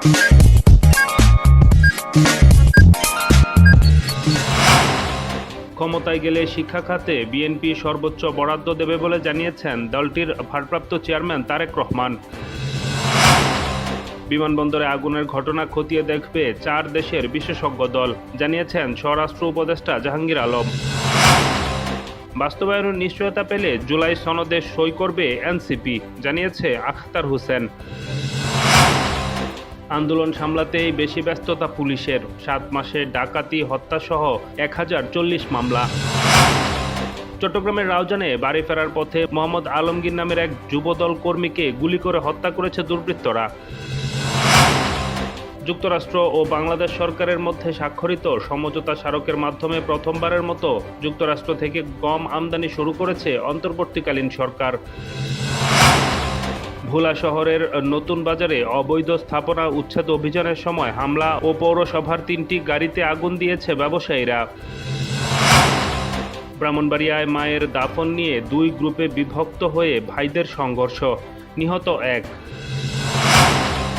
ক্ষমতায় গেলে শিক্ষা খাতে বিএনপি সর্বোচ্চ বরাদ্দ দেবে বলে জানিয়েছেন দলটির ভারপ্রাপ্ত চেয়ারম্যান তারেক রহমান। বিমানবন্দরে আগুনের ঘটনা খতিয়ে দেখবে চার দেশের বিশেষজ্ঞ দল, জানিয়েছেন স্বরাষ্ট্র উপদেষ্টা জাহাঙ্গীর আলম। বাস্তবায়নের নিশ্চয়তা পেলে জুলাই সনদে সই করবে এনসিপি, জানিয়েছে আখতার হোসেন। আন্দোলন সামলাতেই বেশি ব্যস্ততা পুলিশের। সাত মাসে ডাকাতি, হত্যাসহ এক হাজার চল্লিশ মামলা। চট্টগ্রামের রাউজানে বাড়ি ফেরার পথে মোহাম্মদ আলমগীর নামের এক যুবদল কর্মীকে গুলি করে হত্যা করেছে দুর্বৃত্তরা। যুক্তরাষ্ট্র ও বাংলাদেশ সরকারের মধ্যে স্বাক্ষরিত সমঝোতা স্মারকের মাধ্যমে প্রথমবারের মতো যুক্তরাষ্ট্র থেকে গম আমদানি শুরু করেছে অন্তর্বর্তীকালীন সরকার। ভোলা শহরের নতুন বাজারে অবৈধ স্থাপনা উচ্ছেদ অভিযানের সময় হামলা ও পৌরসভার তিনটি গাড়িতে আগুন দিয়েছে ব্যবসায়ীরা। ব্রাহ্মণবাড়িয়ায় মায়ের দাফন নিয়ে দুই গ্রুপে বিভক্ত হয়ে ভাইদের সংঘর্ষ, নিহত এক।